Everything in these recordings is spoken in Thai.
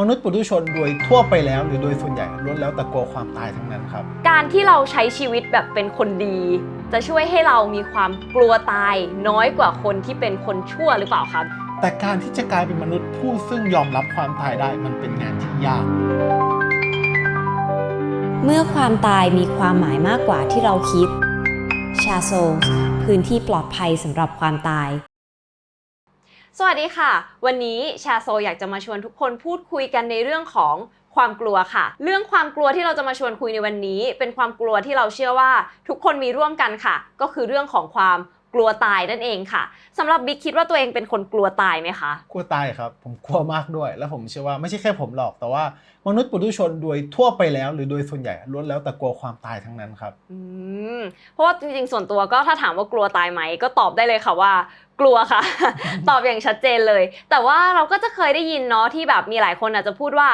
มนุษย์ปุถุชนโดยทั่วไปแล้ว หรือโดยส่วนใหญ่ล้วนแล้วแต่กลัวความตายทั้งนั้นครับ การที่เราใช้ชีวิตแบบเป็นคนดี จะช่วยให้เรามีความกลัวตายน้อยกว่าคนที่เป็นคนชั่วหรือเปล่าครับ แต่การที่จะกลายเป็นมนุษย์ผู้ซึ่งยอมรับความตายได้มันเป็นงานที่ยาก เมื่อความตายมีความหมายมากกว่าที่เราคิดชาโซลพื้นที่ปลอดภัยสำหรับความตาย สวัสดีค่ะ วันนี้ชาโซอยากจะมาชวนทุกคนพูดคุยกันในเรื่องของความกลัวค่ะ เรื่องความกลัวที่เราจะมาชวนคุยในวันนี้ เป็นความกลัวที่เราเชื่อว่าทุกคนมีร่วมกันค่ะ ก็คือเรื่องของความกลัวตายนั่นเองค่ะสำหรับบิ๊กคิดว่าตัวเองเป็นคนกลัวตายไหมคะกลัวตายครับ ผมกลัวมากด้วย แล้วผมเชื่อว่าไม่ใช่แค่ผมหรอกแต่ว่ามนุษย์ปุถุชนโดยทั่วไปแล้ว หรือโดยส่วนใหญ่ล้วนแล้วแต่กลัวความตายทั้งนั้นครับอืมเพราะว่าจริงๆส่วนตัวก็ถ้าถามว่ากลัวตายไหมก็ตอบได้เลยค่ะว่า กลัวค่ะ ตอบอย่างชัดเจนเลย แต่ว่าเราก็จะเคยได้ยินเนาะที่แบบมีหลายคนอาจจะพูดว่า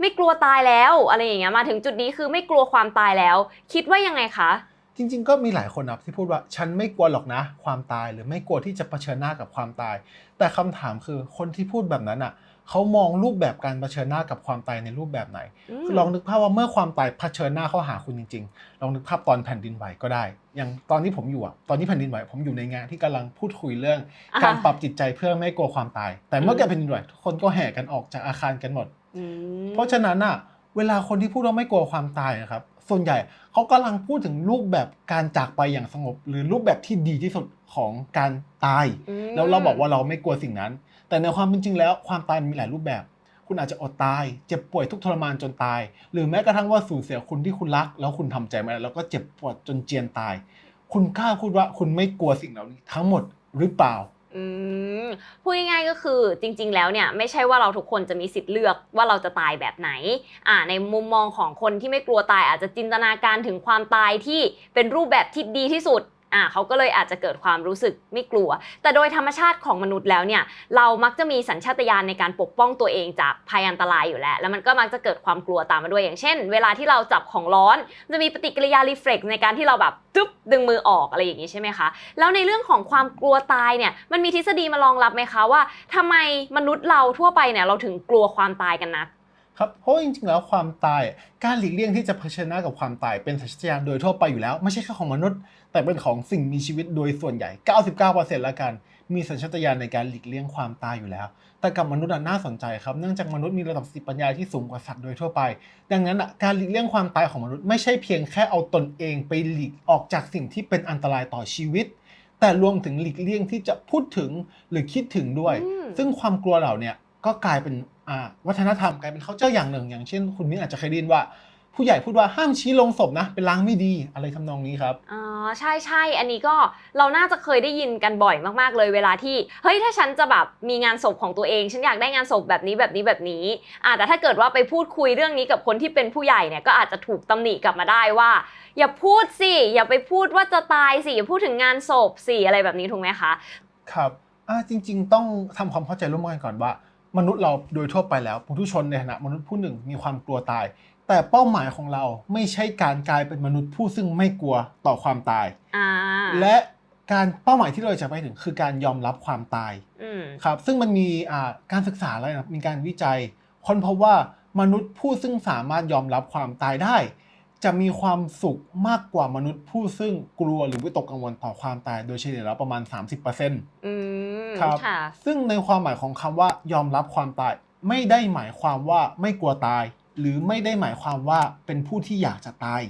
ไม่กลัวตายแล้วอะไรอย่างเงี้ยมาถึงจุดนี้คือไม่กลัวความตายแล้ว คิดว่ายังไงคะจริง ๆ ก็มีหลายคนนะที่พูดว่าฉันไม่กลัวหรอกนะ ความตายหรือไม่กลัวที่จะเผชิญหน้ากับความตาย แต่คำถามคือคนที่พูดแบบนั้นอะ เขามองรูปแบบการเผชิญหน้ากับความตายในรูปแบบไหนมคือลองนึกภาพว่าเมื่อความตายเผชิญหน้าเข้าหาคุณจริง ๆ ลองนึกภาพตอนแผ่นดินไหวก็ได้ อย่างตอนที่ผมอยู่อะ ตอนที่แผ่นดินไหวผมอยู่ในงานที่กำลังพูดคุยเรื่องอ่าการปรับจิตใจเพื่อไม่ให้กลัวความตาย แต่เมื่ออืมเกิดแผ่นดินไหวทุกคนก็แห่กันออกจากอาคารกันหมดอืมเพราะฉะนั้นอะ เวลาคนที่พูดว่าไม่กลัวความตายนะครับ ส่วนใหญ่เขากำลังพูดถึงรูปแบบการจากไปอย่างสงบ หรือรูปแบบที่ดีที่สุดของการตายอืมแล้วเราบอกว่าเราไม่กลัวสิ่งนั้น แต่ในความเป็นจริงแล้วความตายมีหลายรูปแบบ คุณอาจจะอดตาย เจ็บป่วยทุกทรมานจนตาย หรือแม้กระทั่งว่าสูญเสียคนที่คุณรัก แล้วคุณทำใจไม่ได้แล้วก็เจ็บปวดจนเจียนตาย คุณกล้าพูดว่าคุณไม่กลัวสิ่งเหล่านี้ทั้งหมดหรือเปล่าอืมพูดง่ายๆก็คือจริง ๆ แล้วเนี่ยไม่ใช่ว่าเราทุกคนจะมีสิทธิ์เลือกว่าเราจะตายแบบไหน อ่า ในมุมมองของคนที่ไม่กลัวตายอาจจะจินตนาการถึงความตายที่เป็นรูปแบบที่ดีที่สุด อ่าเขาก็เลยอาจจะเกิดความรู้สึกไม่กลัว แต่โดยธรรมชาติของมนุษย์แล้วเนี่ยเรามักจะมีสัญชาตญาณในการปกป้องตัวเองจากภัยอันตรายอยู่แล้ว แล้วมันก็มักจะเกิดความกลัวตามมาด้วยอย่างเช่น เวลาที่เราจับของร้อน จะมีปฏิกิริยารีเฟล็กในการที่เราแบบจุ๊บดึงมือออกอะไรอย่างนี้ใช่ไหมคะแล้วในเรื่องของความกลัวตายเนี่ยมันมีทฤษฎีมารองรับไหมคะว่าทำไมมนุษย์เราทั่วไปเนี่ยเราถึงกลัวความตายกันนัก ครับเพราะว่าจริงๆแล้วความตายการหลีกเลี่ยงที่จะเผชิญหน้ากับความตายเป็นสัญชาตญาณโดยทั่วไปอยู่แล้ว ไม่ใช่แค่ของมนุษย์ แต่เป็นของสิ่งมีชีวิตโดยส่วนใหญ่ 99%ละกันมีสัญชาตญาณในการหลีกเลี่ยงความตายอยู่แล้ว แต่กับมนุษย์อะน่าสนใจครับ เนื่องจากมนุษย์มีระดับสติปัญญาที่สูงกว่าสัตว์โดยทั่วไป ดังนั้นอะการหลีกเลี่ยงความตายของมนุษย์ไม่ใช่เพียงแค่เอาตนเองไปหลีกออกจากสิ่งที่เป็นอันตรายต่อชีวิต แต่รวมถึงหลีกเลี่ยงที่จะพูดถึงหรือคิดถึงด้วยอืมซึ่งความกลัวเหล่าเนี้ก็กลายเป็นอ่า วัฒนธรรมกลายเป็น culture อย่างหนึ่ง อย่างเช่น คุณมิ้นอาจจะเคยได้ยินว่า ผู้ใหญ่พูดว่าห้ามชี้ลงศพนะ เป็นล้างไม่ดีอะไรทำนองนี้ครับอ๋อใช่ใช่อันนี้ก็เราน่าจะเคยได้ยินกันบ่อยมากๆเลยเวลาที่เฮ้ยถ้าฉันจะแบบมีงานศพของตัวเอง ฉันอยากได้งานศพแบบนี้แบบนี้แบบนี้อ่าแต่ถ้าเกิดว่าไปพูดคุยเรื่องนี้กับคนที่เป็นผู้ใหญ่เนี่ยก็อาจจะถูกตำหนิกลับมาได้ว่า อย่าพูดสิอย่าไปพูดว่าจะตายสิอย่าพูดถึงงานศพสิอะไรแบบนี้ถูกไหมคะ ครับอ่าจริง ๆ ต้องทำความเข้าใจร่วมกันก่อนว่า มนุษย์เราโดยทั่วไปแล้วปุถุชนในฐานะมนุษย์ผู้หนึ่งมีความกลัวตาย แต่เป้าหมายของเราไม่ใช่การกลายเป็นมนุษย์ผู้ซึ่งไม่กลัวต่อความตาย อ่าและการเป้าหมายที่เราจะไปถึงคือการยอมรับความตายอืมครับ ซึ่งมันมีอ่าการศึกษาอะไรนะมีการวิจัย ค้นพบว่ามนุษย์ผู้ซึ่งสามารถยอมรับความตายได้ จะมีความสุขมากกว่ามนุษย์ผู้ซึ่งกลัวหรือวิตกกังวลต่อความตายโดยเฉลี่ยแล้วประมาณ 30%อืมครับค่ะซึ่งในความหมายของคำว่ายอมรับความตาย ไม่ได้หมายความว่าไม่กลัวตาย หรือไม่ได้หมายความว่าเป็นผู้ที่อยากจะตาย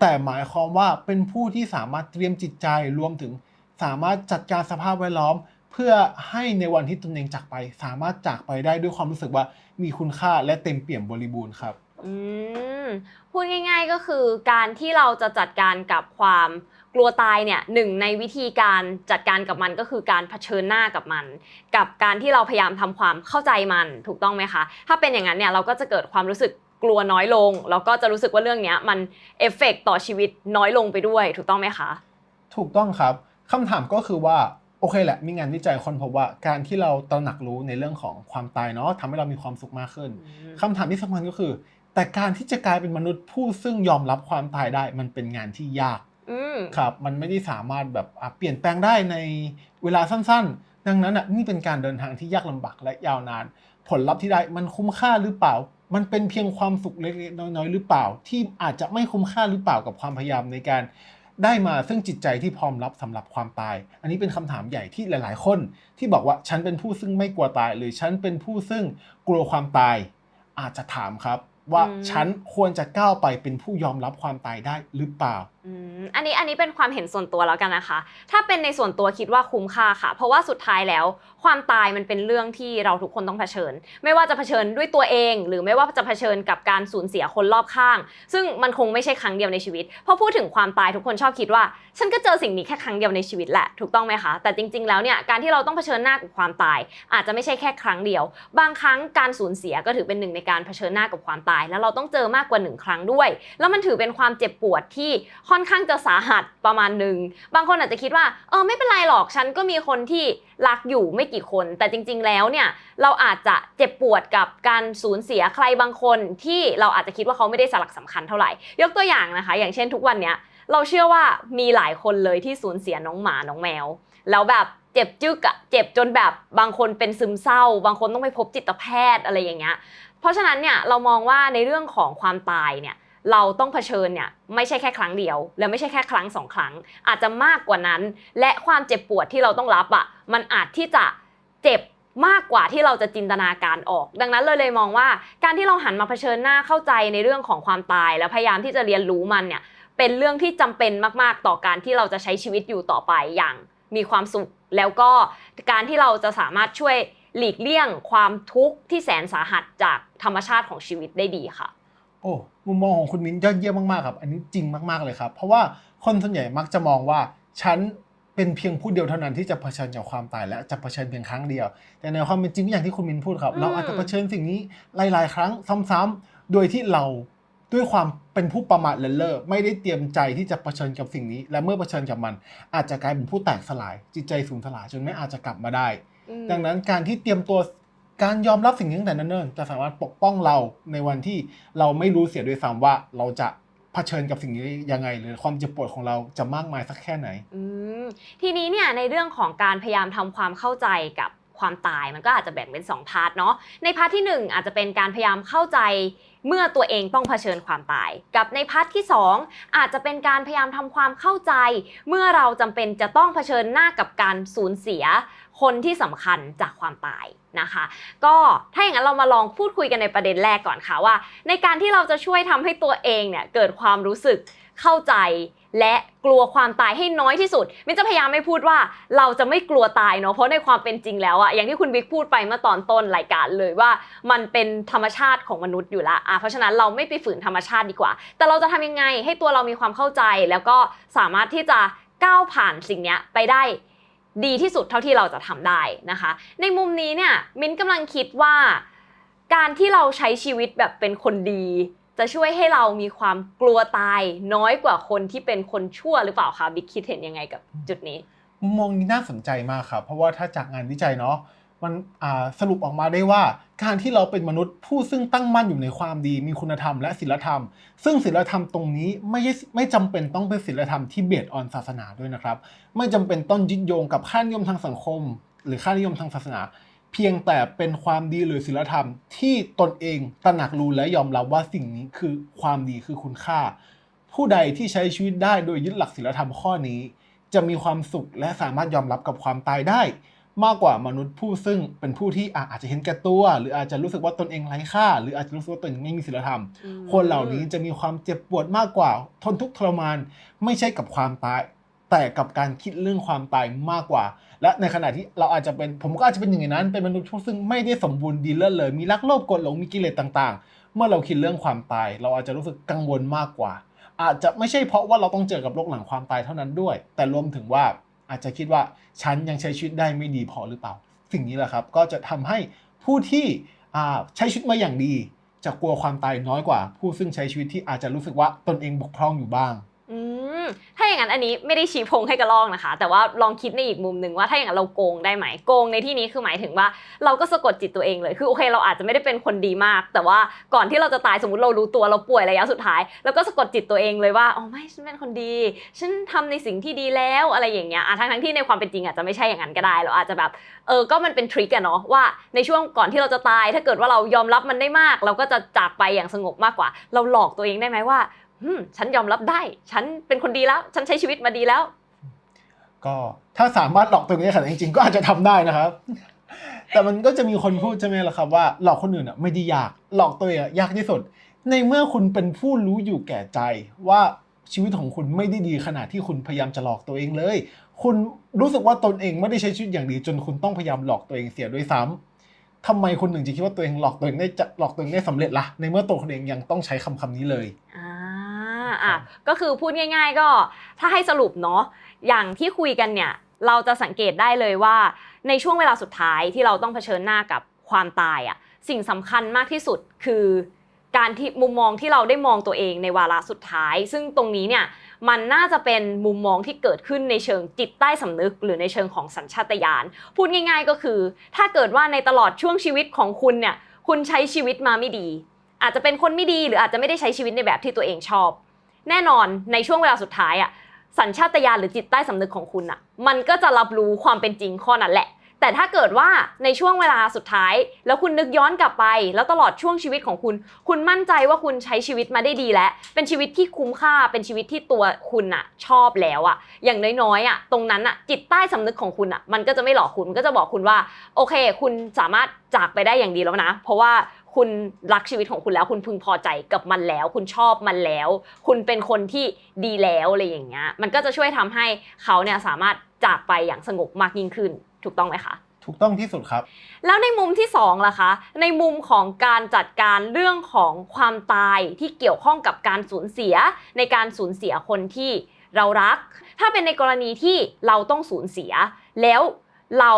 แต่หมายความว่าเป็นผู้ที่สามารถเตรียมจิตใจรวมถึง สามารถจัดการสภาพแวดล้อม เพื่อให้ในวันที่ตนเองจากไป สามารถจากไปได้ด้วยความรู้สึกว่ามีคุณค่าและเต็มเปี่ยมบริบูรณ์ครับ อืมพูดง่าย ๆก็คือการที่เราจะจัดการกับความกลัวตายเนี่ยหนึ่งในวิธีการจัดการกับมันก็คือการเผชิญหน้ากับมัน กับการที่เราพยายามทำความเข้าใจมันถูกต้องไหมคะ ถ้าเป็นอย่างนั้นเนี่ยเราก็จะเกิดความรู้สึกกลัวน้อยลงแล้วก็จะรู้สึกว่าเรื่องเนี้ยมันเอฟเฟกต่อชีวิตน้อยลงไปด้วย ถูกต้องไหมคะ ถูกต้องครับคำถามก็คือว่าโอเคแหละ มีงานวิจัยคนพบว่าการที่เราตระหนักรู้ในเรื่องของความตายเนาะทำให้เรามีความสุขมากขึ้นคำถามที่สำคัญก็คือ แต่การที่จะกลายเป็นมนุษย์ผู้ซึ่งยอมรับความตายได้มันเป็นงานที่ยากอืมครับ มันไม่ได้สามารถแบบอะเปลี่ยนแปลงได้ในเวลาสั้นๆ ดังนั้นอะนี่เป็นการเดินทางที่ยากลำบากและยาวนาน ผลลัพธ์ที่ได้มันคุ้มค่าหรือเปล่า มันเป็นเพียงความสุขเล็กๆน้อยๆหรือเปล่า ที่อาจจะไม่คุ้มค่าหรือเปล่ากับความพยายามในการ ได้มาซึ่งจิตใจที่พร้อมรับสำหรับความตาย อันนี้เป็นคำถามใหญ่ที่หลายๆ คน ที่บอกว่าฉันเป็นผู้ซึ่งไม่กลัวตาย หรือฉันเป็นผู้ซึ่งกลัวความตาย อาจจะถามครับ ว่าอืมฉันควรจะก้าวไปเป็นผู้ยอมรับความตายได้หรือเปล่า อันนี้อันนี้เป็นความเห็นส่วนตัวแล้วกันนะคะ ถ้าเป็นในส่วนตัวคิดว่าคุ้มค่าค่ะ เพราะว่าสุดท้ายแล้ว ความตายมันเป็นเรื่องที่เราทุกคนต้องเผชิญ ไม่ว่าจะเผชิญด้วยตัวเอง หรือไม่ว่าจะเผชิญกับการสูญเสียคนรอบข้าง ซึ่งมันคงไม่ใช่ครั้งเดียวในชีวิตพอพูดถึงความตายทุกคนชอบคิดว่า ฉันก็เจอสิ่งนี้แค่ครั้งเดียวในชีวิตแหละถูกต้องไหมคะแต่จริง ๆแล้วเนี่ยการที่เราต้องเผชิญหน้ากับความตาย อาจจะไม่ใช่แค่ครั้งเดียว บางครั้งการสูญเสียก็ถือเป็นหนึ่งในการเผชิญหน้ากับความตาย แล้วเราต้องเจอมากกว่าหนึ่งครั้งด้วย แล้วมันถือเป็นความเจ็บปวดที่ค่อนข้างจะสาหัสประมาณหนึ่งบางคนอาจจะคิดว่าเออไม่เป็นไรหรอกฉันก็มีคนที่รักอยู่ไม่กี่คน แต่จริง ๆ แล้วเนี่ยเราอาจจะเจ็บปวดกับการสูญเสียใครบางคนที่เราอาจจะคิดว่าเขาไม่ได้สลักสำคัญเท่าไหร่ ยกตัวอย่างนะคะ อย่างเช่นทุกวันเนี้ยเราเชื่อว่ามีหลายคนเลยที่สูญเสียน้องหมาน้องแมว แล้วแบบเจ็บจึกอะเจ็บจนแบบบางคนเป็นซึมเศร้า บางคนต้องไปพบจิตแพทย์อะไรอย่างเงี้ยเพราะฉะนั้นเนี่ยเรามองว่าในเรื่องของความตายเนี่ย เราต้องเผชิญเนี่ยไม่ใช่แค่ครั้งเดียว และไม่ใช่แค่ครั้งสองครั้ง อาจจะมากกว่านั้น และความเจ็บปวดที่เราต้องรับอะ่ะมันอาจที่จะเจ็บมากกว่าที่เราจะจินตนาการออก ดังนั้นเลยเลยมองว่าการที่เราหันมาเผชิญหน้าเข้าใจในเรื่องของความตาย แล้วพยายามที่จะเรียนรู้มันเนี่ยเป็นเรื่องที่จำเป็นมาก ๆ ต่อการที่เราจะใช้ชีวิตอยู่ต่อไปอย่างมีความสุข แล้วก็การที่เราจะสามารถช่วยหลีกเลี่ยงความทุกข์ที่แสนสาหัสจากธรรมชาติของชีวิตได้ดีค่ะ อ้มุมมองของคุณมิ้นยอดเยี่ยมมากๆครับอันนี้จริงมากๆเลยครับ เพราะว่าคนส่วนใหญ่มักจะมองว่าฉันเป็นเพียงผู้เดียวเท่านั้นที่จะเผชิญกับความตายและจะเผชิญเพียงครั้งเดียว แต่ในความเป็นจริงอย่างที่คุณมิ้นพูดครับอืมเราอาจจะเผชิญสิ่งนี้หลาย ๆ ครั้งซ้ำๆโดยที่เราด้วยความเป็นผู้ประมาทเลินเล่อไม่ได้เตรียมใจที่จะเผชิญกับสิ่งนี้ และเมื่อเผชิญกับมัน อาจจะกลายเป็นผู้แตกสลายจิตใจสูญสลายจนไม่อาจจะกลับมาได้ ดังนั้นการที่เตรียมตัว การยอมรับสิ่งนี้ตั้งแต่นั้นเนิ่นจะสามารถปกป้องเราในวันที่เราไม่รู้เสียด้วยซ้ำว่าเราจะเผชิญกับสิ่งนี้ยังไง หรือความเจ็บปวดของเราจะมากมายสักแค่ไหน อืมทีนี้เนี่ยในเรื่องของการพยายามทำความเข้าใจกับความตายมันก็อาจจะแบ่งเป็น 2 พาร์ทเนาะในพาร์ทที่ 1 อาจจะเป็นการพยายามเข้าใจเมื่อตัวเองต้องเผชิญความตาย กับในพาร์ทที่ 2 อาจจะเป็นการพยายามทำความเข้าใจ เมื่อเราจำเป็นจะต้องเผชิญหน้ากับการสูญเสีย คนที่สำคัญจากความตายนะคะ ก็ถ้าอย่างนั้นเรามาลองพูดคุยกันในประเด็นแรกก่อนค่ะว่า ในการที่เราจะช่วยทำให้ตัวเองเนี่ยเกิดความรู้สึกเข้าใจและกลัวความตายให้น้อยที่สุดมินจะพยายามไม่พูดว่าเราจะไม่กลัวตายเนาะเพราะในความเป็นจริงแล้วอะอย่างที่คุณบิ๊กพูดไปเมื่อตอนต้นรายการเลยว่า มันเป็นธรรมชาติของมนุษย์อยู่ละอะเพราะฉะนั้นเราไม่ไปฝืนธรรมชาติดีกว่า แต่เราจะทำยังไงให้ตัวเรามีความเข้าใจ แล้วก็สามารถที่จะก้าวผ่านสิ่งเนี้ยไปได้ ดีที่สุดเท่าที่เราจะทำได้นะคะ ในมุมนี้เนี่ยมิ้นกำลังคิดว่า การที่เราใช้ชีวิตแบบเป็นคนดี จะช่วยให้เรามีความกลัวตายน้อยกว่าคนที่เป็นคนชั่วหรือเปล่าคะบิ๊กคิดเห็นยังไงกับจุดนี้ มุมมองนี้น่าสนใจมากครับเพราะว่าถ้าจากงานวิจัยเนาะ มันสรุปออกมาได้ว่า การที่เราเป็นมนุษย์ผู้ซึ่งตั้งมั่นอยู่ในความดี มีคุณธรรมและศีลธรรม ซึ่งศีลธรรมตรงนี้ไม่ใช่ไม่จำเป็นต้องเป็นศีลธรรมที่เบสออนศาสนาด้วยนะครับ ไม่จำเป็นต้องยึดโยงกับค่านิยมทางสังคม หรือค่านิยมทางศาสนา เพียงแต่เป็นความดีหรือศีลธรรม ที่ตนเองตระหนักรู้และยอมรับว่าสิ่งนี้คือความดีคือคุณค่า ผู้ใดที่ใช้ชีวิตได้โดยยึดหลักศีลธรรมข้อนี้ จะมีความสุขและสามารถยอมรับกับความตายได้ มากกว่ามนุษย์ผู้ซึ่งเป็นผู้ที่อะอาจจะเห็นแก่ตัว หรืออาจจะรู้สึกว่าตนเองไร้ค่า หรืออาจจะรู้สึกว่าตนเองไม่มีศีลธรรม คนเหล่านี้จะมีความเจ็บปวดมากกว่า ทนทุกข์ทรมาน ไม่ใช่กับความตาย แต่กับการคิดเรื่องความตายมากกว่า และในขณะที่เราอาจจะเป็นผมก็อาจจะเป็นอย่างนั้น เป็นมนุษย์ผู้ซึ่งไม่ได้สมบูรณ์ดีเลิศเลย มีรักโลภโกรธหลงมีกิเลสต่าง ๆ เมื่อเราคิดเรื่องความตาย เราอาจจะรู้สึกกังวลมากกว่า อาจจะไม่ใช่เพราะว่าเราต้องเจอกับโลกหลังความตายเท่านั้นด้วย แต่รวมถึงว่า อาจจะคิดว่าฉันยังใช้ชีวิตได้ไม่ดีพอหรือเปล่า สิ่งนี้แหละครับก็จะทำให้ผู้ที่ใช้ชีวิตมาอย่างดี จะกลัวความตายน้อยกว่า ผู้ซึ่งใช้ชีวิตที่อาจจะรู้สึกว่าตนเองบกพร่องอยู่บ้าง มถ้าอย่างนั้นอันนี้ไม่ได้ชี้พงให้กระลอกนะคะ แต่ว่าลองคิดในอีกมุมหนึ่งว่าถ้าอย่างนั้นเราโกงได้ไหมโกงในที่นี้คือหมายถึงว่าเราก็สะกดจิตตัวเองเลยคือโอเค เราอาจจะไม่ได้เป็นคนดีมาก แต่ว่าก่อนที่เราจะตายสมมติเรารู้ตัวเราป่วยระยะสุดท้ายแล้วก็สะกดจิตตัวเองเลยว่าอ๋อไม่ฉันเป็นคนดี ฉันทำในสิ่งที่ดีแล้วอะไรอย่างเงี้ยอะทั้งทั้งที่ในความเป็นจริงอาจจะไม่ใช่อย่างนั้นก็ได้ เราอาจจะแบบเออก็มันเป็นทริคอะเนาะว่าในช่วงก่อนที่เราจะตาย ถ้าเกิดว่าเรายอมรับมันได้มาก เราก็จะจากไปอย่างสงบมากกว่า เราหลอกตัวเองได้ไหมว่า ฉันยอมรับได้ ฉันเป็นคนดีแล้ว ฉันใช้ชีวิตมาดีแล้ว ก็ถ้าสามารถหลอกตัวเองได้ขนาดนั้นจริงๆก็อาจจะทำได้นะครับ แต่มันก็จะมีคนพูดใช่ไหมล่ะครับว่าหลอกคนอื่นอะไม่ได้ยากหลอกตัวเองอะยากที่สุด ในเมื่อคุณเป็นผู้รู้อยู่แก่ใจว่าชีวิตของคุณไม่ได้ดีขนาดที่คุณพยายามจะหลอกตัวเองเลย คุณรู้สึกว่าตนเองไม่ได้ใช้ชีวิตอย่างดีจนคุณต้องพยายามหลอกตัวเองเสียด้วยซ้ำทำไมคนหนึ่งจะคิดว่าตัวเองหลอกตัวเองได้จะหลอกตัวเองได้สำเร็จล่ะในเมื่อตัวคนเองยังต้องใช้คำคำนี้เลย อ่า อะก็คือพูดง่าย ๆ ก็ถ้าให้สรุปเนาะอย่างที่คุยกันเนี่ยเราจะสังเกตได้เลยว่า ในช่วงเวลาสุดท้ายที่เราต้องเผชิญหน้ากับความตายอะสิ่งสำคัญมากที่สุดคือการที่มุมมองที่เราได้มองตัวเองในวาระสุดท้าย ซึ่งตรงนี้เนี่ยมันน่าจะเป็นมุมมองที่เกิดขึ้นในเชิงจิตใต้สำนึก หรือในเชิงของสัญชาตญาณพูดง่าย ๆ ก็คือ ถ้าเกิดว่าในตลอดช่วงชีวิตของคุณเนี่ยคุณใช้ชีวิตมาไม่ดี อาจจะเป็นคนไม่ดีหรืออาจจะไม่ได้ใช้ชีวิตในแบบที่ตัวเองชอบ แน่นอนในช่วงเวลาสุดท้ายอะสัญชาตญาณหรือจิตใต้สำนึกของคุณอะมันก็จะรับรู้ความเป็นจริงข้อนั้นแหละ แต่ถ้าเกิดว่าในช่วงเวลาสุดท้าย แล้วคุณนึกย้อนกลับไป แล้วตลอดช่วงชีวิตของคุณ คุณมั่นใจว่าคุณใช้ชีวิตมาได้ดีแล้ว เป็นชีวิตที่คุ้มค่าเป็นชีวิตที่ตัวคุณอะชอบแล้วอะอย่างน้อยๆอะตรงนั้นอะจิตใต้สำนึกของคุณอะมันก็จะไม่หลอกคุณมันก็จะบอกคุณว่า โอเค คุณสามารถจากไปได้อย่างดีแล้วนะ เพราะว่า คุณรักชีวิตของคุณแล้ว คุณพึงพอใจกับมันแล้ว คุณชอบมันแล้ว คุณเป็นคนที่ดีแล้วอะไรอย่างเงี้ยมันก็จะช่วยทำให้เขาเนี่ยสามารถจากไปอย่างสงบมากยิ่งขึ้น ถูกต้องไหมคะถูกต้องที่สุดครับ แล้วในมุมที่2ล่ะคะ ในมุมของการจัดการเรื่องของความตายที่เกี่ยวข้องกับการสูญเสีย ในการสูญเสียคนที่เรารัก ถ้าเป็นในกรณีที่เราต้องสูญเสีย แล้วเรา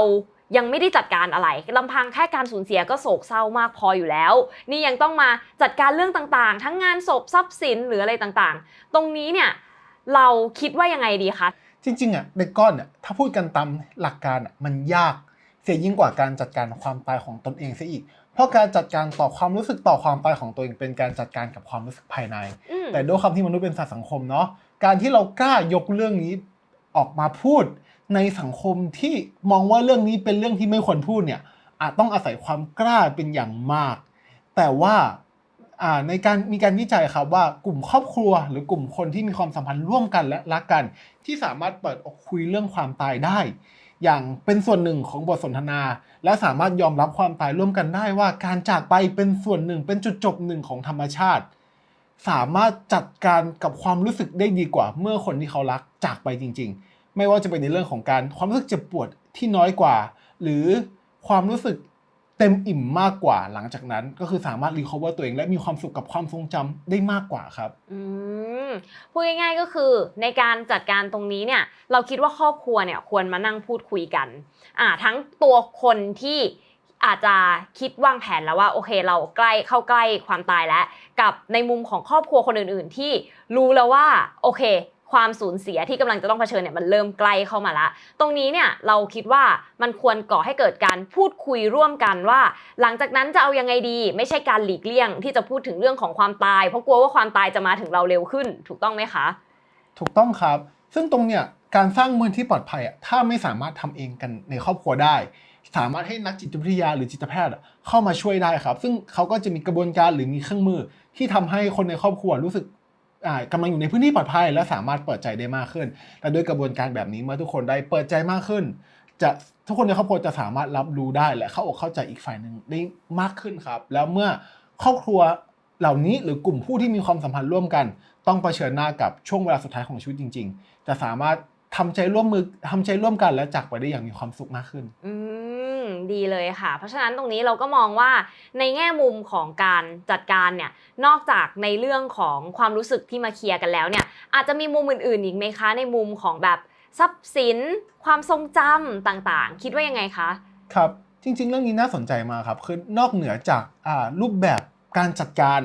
ยังไม่ได้จัดการอะไรลำพังแค่การสูญเสียก็โศกเศร้ามากพออยู่แล้ว นี่ยังต้องมาจัดการเรื่องต่างๆ ทั้งงานศพทรัพย์สินหรืออะไรต่างๆ ตรงนี้เนี่ยเราคิดว่ายังไงดีคะจริงๆอะในก้อนอะถ้าพูดกันตามหลักการอะมันยากเสียยิ่งกว่าการจัดการความตายของตนเองซะอีก เพราะการจัดการต่อความรู้สึกต่อความตายของตัวเองเป็นการจัดการกับความรู้สึกภายในอืมแต่ด้วยความที่มนุษย์เป็นสัตว์สังคมเนาะการที่เรากล้ายกเรื่องนี้ออกมาพูด ในสังคมที่มองว่าเรื่องนี้เป็นเรื่องที่ไม่ควรพูดเนี่ยอาจต้องอาศัยความกล้าเป็นอย่างมาก แต่ว่าในการมีการวิจัยครับว่ากลุ่มครอบครัว หรือกลุ่มคนที่มีความสัมพันธ์ร่วมกันและรักกัน ที่สามารถเปิดอกคุยเรื่องความตายได้ อย่างเป็นส่วนหนึ่งของบทสนทนา และสามารถยอมรับความตายร่วมกันได้ว่าการจากไปเป็นส่วนหนึ่งเป็นจุดจบหนึ่งของธรรมชาติ สามารถจัดการกับความรู้สึกได้ดีกว่า เมื่อคนที่เขารักจากไปจริง ๆ ไม่ว่าจะเป็นในเรื่องของการความรู้สึกเจ็บปวดที่น้อยกว่า หรือความรู้สึกเต็มอิ่มมากกว่าหลังจากนั้น ก็คือสามารถรีคอเวอร์ตัวเองและมีความสุขกับความทรงจำได้มากกว่าครับ อืมพูดง่ายๆก็คือในการจัดการตรงนี้เนี่ย เราคิดว่าครอบครัวเนี่ยควรมานั่งพูดคุยกันอ่าทั้งตัวคนที่อาจจะคิดวางแผนแล้วว่าโอเค เราใกล้เข้าใกล้ความตายแล้ว กับในมุมของครอบครัวคนอื่น ๆ ที่รู้แล้วว่าโอเค ความสูญเสียที่กำลังจะต้องเผชิญเนี่ยมันเริ่มใกล้เข้ามาละ ตรงนี้เนี่ยเราคิดว่ามันควรก่อให้เกิดการพูดคุยร่วมกันว่า หลังจากนั้นจะเอายังไงดี ไม่ใช่การหลีกเลี่ยง ที่จะพูดถึงเรื่องของความตาย เพราะกลัวว่าความตายจะมาถึงเราเร็วขึ้น ถูกต้องไหมคะ ถูกต้องครับ ซึ่งตรงเนี้ยการสร้างเมืองที่ปลอดภัยอะถ้าไม่สามารถทำเองกันในครอบครัวได้ สามารถให้นักจิตวิทยาหรือจิตแพทย์เข้ามาช่วยได้ครับ ซึ่งเขาก็จะมีกระบวนการหรือมีเครื่องมือที่ทำให้คนในครอบครัวรู้สึก กำลังอยู่ในพื้นที่ปลอดภัย และสามารถเปิดใจได้มากขึ้น และด้วยกระบวนการแบบนี้เมื่อทุกคนได้เปิดใจมากขึ้น จะทุกคนในครอบครัวจะสามารถรับรู้ได้และเข้าอกเข้าใจอีกฝ่ายหนึ่งได้มากขึ้นครับ แล้วเมื่อครอบครัวเหล่านี้หรือกลุ่มผู้ที่มีความสัมพันธ์ร่วมกัน ต้องเผชิญหน้ากับช่วงเวลาสุดท้ายของชีวิตจริง ๆ จะสามารถ ทำใจร่วมมือทำใจร่วมกันและจากไปได้อย่างมีความสุขมากขึ้น อืมดีเลยค่ะ เพราะฉะนั้นตรงนี้เราก็มองว่าในแง่มุมของการจัดการเนี่ยนอกจากในเรื่องของความรู้สึกที่มาเคลียร์กันแล้วเนี่ย อาจจะมีมุมอื่นๆอีกไหมคะ ในมุมของแบบทรัพย์สิน ความทรงจำต่างๆ คิดว่ายังไงคะครับจริง ๆ เรื่องนี้น่าสนใจมากครับคือนอกเหนือจากอ่ารูปแบบการจัดการ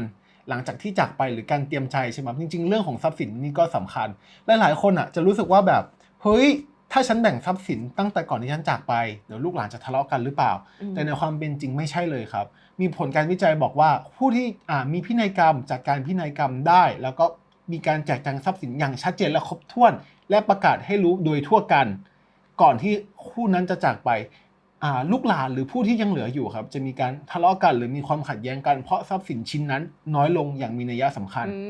หลังจากที่จากไปหรือการเตรียมใจใช่ไหมจริง ๆ เรื่องของทรัพย์สินนี่ก็สำคัญและหลายคนอะจะรู้สึกว่าแบบเฮ้ยถ้าฉันแบ่งทรัพย์สินตั้งแต่ก่อนที่ฉันจากไปเดี๋ยวลูกหลานจะทะเลาะกันหรือเปล่าอืมแต่ในความเป็นจริงไม่ใช่เลยครับ มีผลการวิจัยบอกว่าผู้ที่อ่ามีพินัยกรรมจัดการพินัยกรรมได้ แล้วก็มีการแจกแจงทรัพย์สินอย่างชัดเจนและครบถ้วน และประกาศให้รู้โดยทั่วกัน ก่อนที่คู่นั้นจะจากไปอ่า ลูกหลานหรือผู้ที่ยังเหลืออยู่ครับ จะมีการทะเลาะกันหรือมีความขัดแย้งกัน เพราะทรัพย์สินชิ้นนั้น น้อยลงอย่างมีนัยสำคัญอื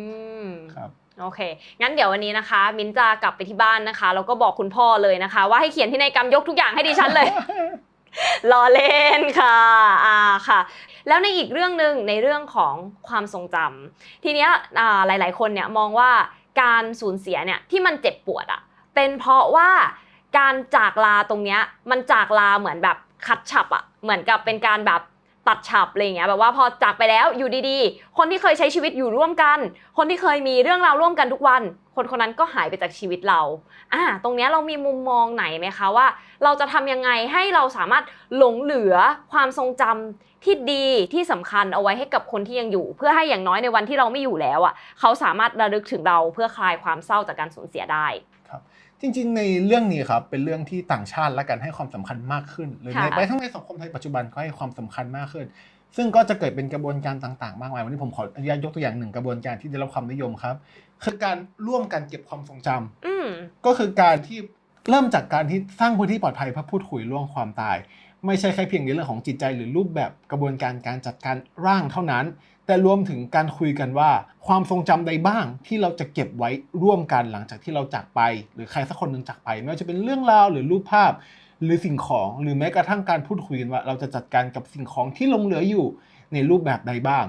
มครับโอเค งั้นเดี๋ยววันนี้นะคะ มิ้นจะกลับไปที่บ้านนะคะ แล้วก็บอกคุณพ่อเลยนะคะ ว่าให้เขียนพินัยกรรมยกทุกอย่างให้ดิฉันเลยล้อเล่นค่ะอ่าค่ะ แล้วในอีกเรื่องหนึ่งในเรื่องของความทรงจำทีเนี้ยอ่าหลาย ๆ คนเนี่ยมองว่าการสูญเสียเนี่ยที่มันเจ็บปวดอะเป็นเพราะว่า การจากลาตรงเนี้ยมันจากลาเหมือนแบบคัดฉับอะเหมือนกับเป็นการแบบตัดฉับอะไรเงี้ยแบบว่าพอจากไปแล้วอยู่ดีๆ คนที่เคยใช้ชีวิตอยู่ร่วมกัน คนที่เคยมีเรื่องราวร่วมกันทุกวัน คนคนนั้นก็หายไปจากชีวิตเราอ่าตรงเนี้ยเรามีมุมมองไหนไหมคะว่า เราจะทำยังไงให้เราสามารถหลงเหลือความทรงจำที่ดีที่สำคัญเอาไว้ให้กับคนที่ยังอยู่ เพื่อให้อย่างน้อยในวันที่เราไม่อยู่แล้วอะเขาสามารถระลึกถึงเราเพื่อคลายความเศร้าจากการสูญเสียได้ จริงๆ ในเรื่องนี้ครับเป็นเรื่องที่ต่างชาติและกันให้ความสำคัญมากขึ้นหรือค่ะในไปทั้งในสังคมไทยปัจจุบันก็ให้ความสำคัญมากขึ้น ซึ่งก็จะเกิดเป็นกระบวนการต่างๆ มากมายวันนี้ผมขออนุญาตยกตัวอย่างหนึ่งกระบวนการที่ได้รับความนิยมครับคือการร่วมกันเก็บความทรงจำอืมก็คือการที่เริ่มจากการที่สร้างพื้นที่ปลอดภัยเพื่อพูดคุยเรื่องความตาย ไม่ใช่แค่เพียงในเรื่องของจิตใจหรือรูปแบบกระบวนการการจัดการร่างเท่านั้น แต่รวมถึงการคุยกันว่า ความทรงจำใดบ้างที่เราจะเก็บไว้ร่วมกันหลังจากที่เราจากไป หรือใครสักคนหนึ่งจากไป ไม่ว่าจะเป็นเรื่องราวหรือรูปภาพ หรือสิ่งของหรือแม้กระทั่งการพูดคุยกันว่า เราจะจัดการกับสิ่งของที่ลงเหลืออยู่ในรูปแบบใดบ้าง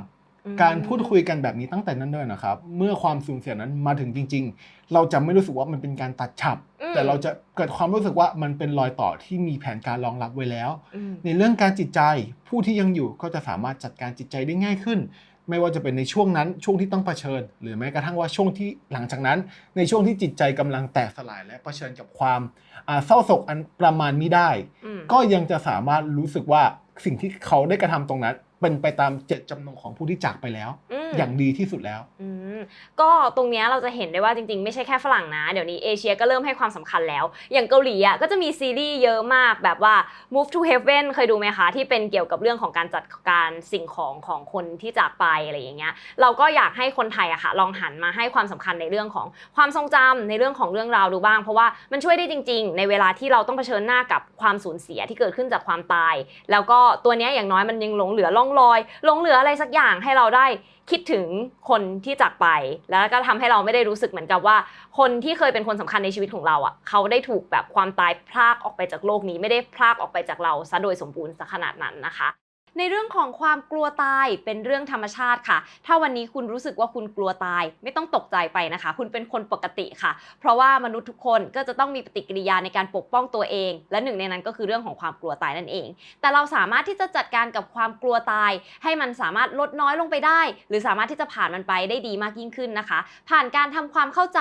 การพูดคุยกันแบบนี้ตั้งแต่นั้นด้วยนะครับ เมื่อความสูญเสียนั้นมาถึงจริง ๆ เราจะไม่รู้สึกว่ามันเป็นการตัดฉับ แต่เราจะเกิดความรู้สึกว่ามันเป็นรอยต่อที่มีแผนการรองรับไว้แล้วอืมในเรื่องการจิตใจผู้ที่ยังอยู่ก็จะสามารถจัดการจิตใจได้ง่ายขึ้น ไม่ว่าจะเป็นในช่วงนั้นช่วงที่ต้องเผชิญ หรือแม้กระทั่งว่าช่วงที่หลังจากนั้น ในช่วงที่จิตใจกำลังแตกสลายและเผชิญกับความอ่าเศร้าโศกอันประมาณไม่ได้อืมก็ยังจะสามารถรู้สึกว่าสิ่งที่เขาได้กระทำตรงนั้น เป็นไปตามเจตจำนงของผู้ที่จากไปแล้วมอย่างดีที่สุดแล้ว อืมก็ตรงเนี้ยเราจะเห็นได้ว่าจริงๆ ไม่ใช่แค่ฝรั่งนะ เดี๋ยวนี้เอเชียก็เริ่มให้ความสำคัญแล้ว อย่างเกาหลีอะก็จะมีซีรีส์เยอะมากแบบว่า Move to Heaven เคยดูไหมคะ ที่เป็นเกี่ยวกับเรื่องของการจัดการสิ่งของของคนที่จากไปอะไรอย่างเงี้ยเราก็อยากให้คนไทยอะค่ะลองหันมาให้ความสำคัญในเรื่องของความทรงจำในเรื่องของเรื่องราวดูบ้าง เพราะว่ามันช่วยได้จริง ๆ ในเวลาที่เราต้องเผชิญหน้ากับความสูญเสียที่เกิดขึ้นจากความตาย แล้วก็ตัวเนี้ยอย่างน้อยมันยังหลงเหลือร่องรอยหลงเหลืออะไรสักอย่างให้เราได้คิดถึงคนที่จากไป แล้วก็ทำให้เราไม่ได้รู้สึกเหมือนกับว่า คนที่เคยเป็นคนสำคัญในชีวิตของเราอะเขาได้ถูกแบบความตายพรากออกไปจากโลกนี้ ไม่ได้พรากออกไปจากเราซะโดยสมบูรณ์ซะขนาดนั้นนะคะ ในเรื่องของความกลัวตายเป็นเรื่องธรรมชาติค่ะ ถ้าวันนี้คุณรู้สึกว่าคุณกลัวตาย ไม่ต้องตกใจไปนะคะ คุณเป็นคนปกติค่ะ เพราะว่ามนุษย์ทุกคนก็จะต้องมีปฏิกิริยาในการปกป้องตัวเอง และหนึ่งในนั้นก็คือเรื่องของความกลัวตายนั่นเอง แต่เราสามารถที่จะจัดการกับความกลัวตาย ให้มันสามารถลดน้อยลงไปได้ หรือสามารถที่จะผ่านมันไปได้ดีมากยิ่งขึ้นนะคะ ผ่านการทำความเข้าใจ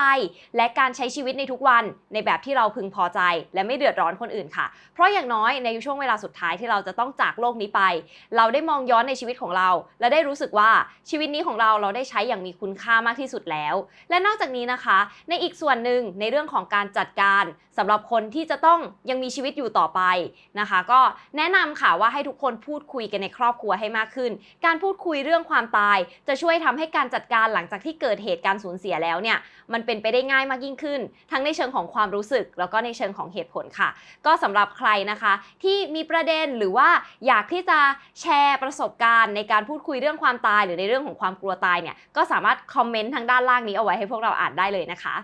และการใช้ชีวิตในทุกวัน ในแบบที่เราพึงพอใจ และไม่เดือดร้อนคนอื่นค่ะ เพราะอย่างน้อยในช่วงเวลาสุดท้ายที่เราจะต้องจากโลกนี้ไปเราได้มองย้อนในชีวิตของเรา และได้รู้สึกว่าชีวิตนี้ของเราเราได้ใช้อย่างมีคุณค่ามากที่สุดแล้ว และนอกจากนี้นะคะ ในอีกส่วนหนึ่งในเรื่องของการจัดการสำหรับคนที่จะต้องยังมีชีวิตอยู่ต่อไปนะคะ ก็แนะนำค่ะว่าให้ทุกคนพูดคุยกันในครอบครัวให้มากขึ้น การพูดคุยเรื่องความตาย จะช่วยทำให้การจัดการหลังจากที่เกิดเหตุการณ์สูญเสียแล้วเนี่ยมันเป็นไปได้ง่ายมากยิ่งขึ้น ทั้งในเชิงของความรู้สึก แล้วก็ในเชิงของเหตุผลค่ะ ก็สำหรับใครนะคะ ที่มีประเด็นหรือว่าอยากที่จะแชร์ประสบการณ์ในการพูดคุยเรื่องความตาย หรือในเรื่องของความกลัวตายเนี่ยก็สามารถคอมเมนต์ทางด้านล่างนี้เอาไว้ให้พวกเราอ่านได้เลยนะคะ